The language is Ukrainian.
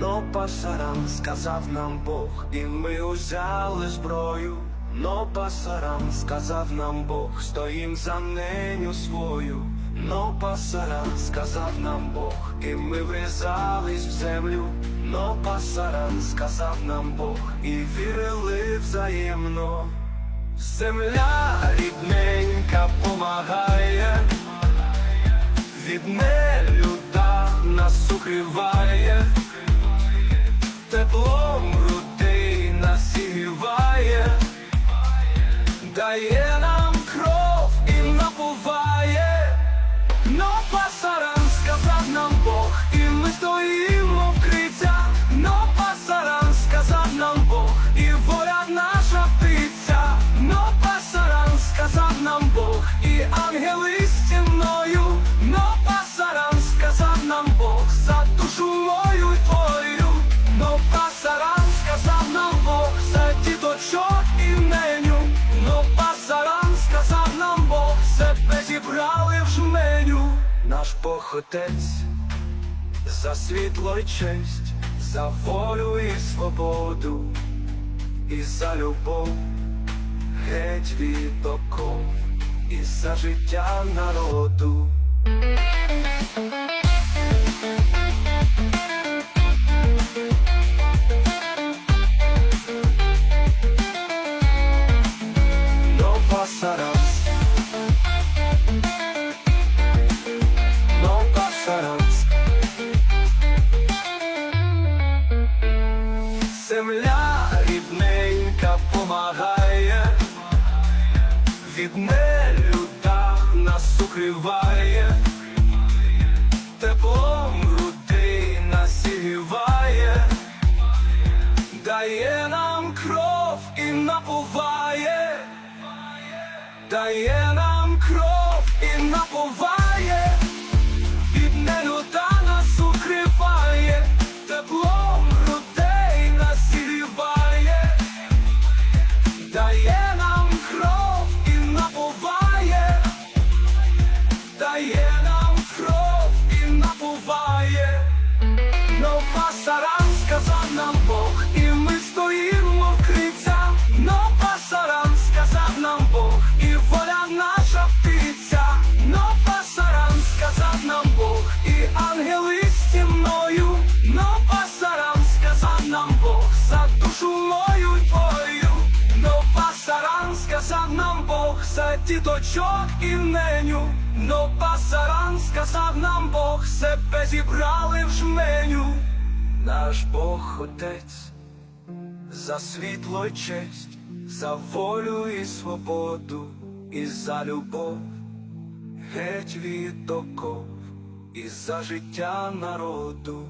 Но пасарам сказав нам Бог, і ми узяли зброю. Но пасарам сказав нам Бог, стоїм за неню свою. Но пасарам сказав нам Бог, і ми врізались в землю. Но пасарам сказав нам Бог, і вірили взаємно. Земля рідненька помагає, від нелюда нас укриває, Наш похотець, за світло й честь, за волю і свободу, і за любов, геть від оков, і за життя народу. Рідненька від нелюда нас укриває, теплом грудей нас зігріває, дає нам кров і напуває, дає нам кров і напуває, дає нам Діточок і неню. Но пасаран сказав нам Бог, себе зібрали в жменю. Наш Бог Отець за світло й честь, за волю і свободу, і за любов, геть від оков, і за життя народу.